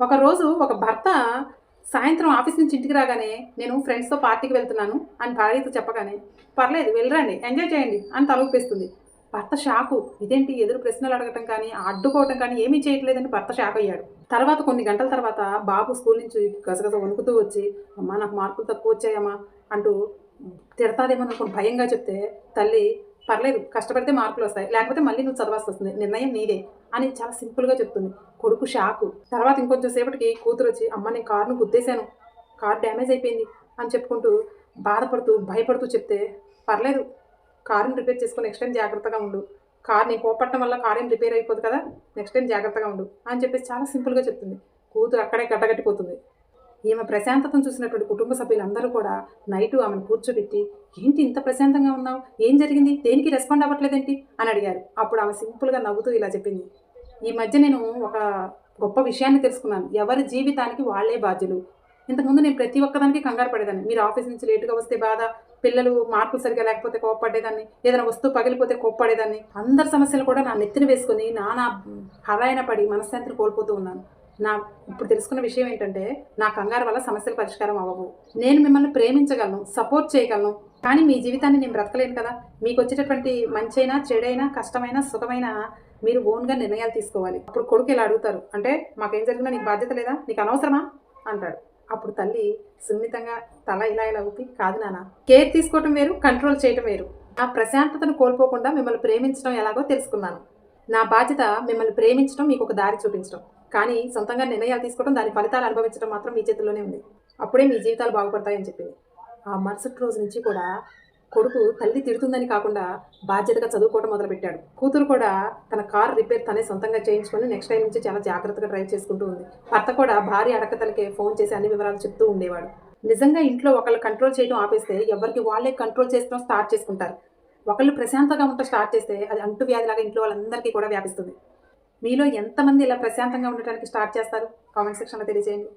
ఒకరోజు ఒక భర్త సాయంత్రం ఆఫీస్ నుంచి ఇంటికి రాగానే నేను ఫ్రెండ్స్తో పార్టీకి వెళ్తున్నాను అని భార్యతో చెప్పగానే పర్లేదు వెళ్ళరండి ఎంజాయ్ చేయండి అని తలూపేస్తుంది భర్త షాకు. ఇదేంటి ఎదురు ప్రశ్నలు అడగటం కానీ అడ్డుకోవటం కానీ ఏమీ చేయట్లేదని భర్త షాక్ అయ్యాడు తర్వాత కొన్ని గంటల తర్వాత బాబు స్కూల్ నుంచి గసగస వణుకుతూ వచ్చి అమ్మా నాకు మార్కులు తక్కువ వచ్చాయమ్మా అంటూ తిడతాదేమో అనుకుని భయంగా చెప్తే తల్లి పర్లేదు కష్టపడితే మార్కులు వస్తాయి. లేకపోతే మళ్ళీ నువ్వు చదవాల్సి వస్తుంది నిర్ణయం నీదే అని చాలా సింపుల్గా చెప్తుంది. కొడుకు షాకు. తర్వాత ఇంకొంచెం సేపటికి కూతురు వచ్చి అమ్మ నేను కారును గుద్దేశాను. కార్ డ్యామేజ్ అయిపోయింది. అని చెప్పుకుంటూ బాధపడుతూ భయపడుతూ చెప్తే పర్లేదు కారుని రిపేర్ చేసుకుని నెక్స్ట్ టైం జాగ్రత్తగా ఉండు. కార్ నీ కోపట్టడం వల్ల కార్ ఏం రిపేర్ అయిపోదు కదా నెక్స్ట్ టైం జాగ్రత్తగా ఉండు. అని చెప్పేసి చాలా సింపుల్గా చెప్తుంది. కూతురు అక్కడే గడ్డగట్టిపోతుంది. ఈమె ప్రశాంతతను చూసినటువంటి కుటుంబ సభ్యులందరూ కూడా నైటు ఆమెను కూర్చోబెట్టి ఏంటి ఇంత ప్రశాంతంగా ఉన్నావు? ఏం జరిగింది? దేనికి రెస్పాండ్ అవ్వట్లేదేంటి? అని అడిగారు. అప్పుడు ఆమె సింపుల్గా నవ్వుతూ ఇలా చెప్పింది. ఈ మధ్య నేను ఒక గొప్ప విషయాన్ని తెలుసుకున్నాను. ఎవరి జీవితానికి వాళ్ళే బాధ్యులు. ఇంతకుముందు నేను ప్రతి ఒక్కదానికి కంగారు పడేదాన్ని. మీరు ఆఫీస్ నుంచి లేటుగా వస్తే బాధ పిల్లలు మార్కులు సరిగా లేకపోతే కోప్పడేదాన్ని ఏదైనా వస్తువు పగిలిపోతే కోప్పడేదాన్ని. అందరి సమస్యలు కూడా నా నెత్తిన వేసుకొని నానా హరాయన పడి మనశ్శాంతిని కోల్పోతూ ఉన్నాను. నా ఇప్పుడు తెలుసుకున్న విషయం ఏంటంటే నా కంగారు వల్ల సమస్యలు పరిష్కారం అవ్వవు. నేను మిమ్మల్ని ప్రేమించగలను సపోర్ట్ చేయగలను. కానీ మీ జీవితాన్ని నేను బ్రతకలేను కదా. మీకు వచ్చేటటువంటి మంచైనా చెడైనా కష్టమైనా సుఖమైనా మీరు ఓన్గా నిర్ణయాలు తీసుకోవాలి. అప్పుడు కొడుకు ఇలా అడుగుతారు? అంటే మాకేం జరిగినా నీకు బాధ్యత లేదా? నీకు అనవసరమా? అంటాడు. అప్పుడు తల్లి సున్నితంగా తల ఇలా ఇలా ఊపి కాదు నాన్న కేర్ తీసుకోవటం వేరు కంట్రోల్ చేయటం వేరు. నా ప్రశాంతతను కోల్పోకుండా మిమ్మల్ని ప్రేమించడం ఎలాగో తెలుసుకున్నాను. నా బాధ్యత మిమ్మల్ని ప్రేమించడం మీకు ఒక దారి చూపించడం. కానీ సొంతంగా నిర్ణయాలు తీసుకోవడం దాని ఫలితాలు అనుభవించడం మాత్రం మీ చేతుల్లోనే ఉంది. అప్పుడే మీ జీవితాలు బాగుపడతాయని చెప్పింది. ఆ మరుసటి రోజు నుంచి కూడా కొడుకు తల్లి తిడుతుందని కాకుండా బాధ్యతగా చదువుకోవడం మొదలుపెట్టాడు. కూతురు కూడా తన కార్ రిపేర్ తనే సొంతంగా చేయించుకొని నెక్స్ట్ టైం నుంచి చాలా జాగ్రత్తగా డ్రైవ్ చేసుకుంటూ ఉంది. భర్త కూడా భార్య అడకతలకే ఫోన్ చేసి అన్ని వివరాలు చెప్తూ ఉండేవాడు. నిజంగా ఇంట్లో ఒకళ్ళు కంట్రోల్ చేయడం ఆపేస్తే ఎవరికి వాళ్ళే కంట్రోల్ చేసుకోవడం స్టార్ట్ చేసుకుంటారు. ఒకళ్ళు ప్రశాంతంగా ఉంటే స్టార్ట్ చేస్తే అది అంటువ్యాధిలాగా ఇంట్లో వాళ్ళందరికీ కూడా వ్యాపిస్తుంది. మీలో ఎంతమంది ఇలా ప్రశాంతంగా ఉండటానికి స్టార్ట్ చేస్తారు? కామెంట్ సెక్షన్లో తెలియజేయండి.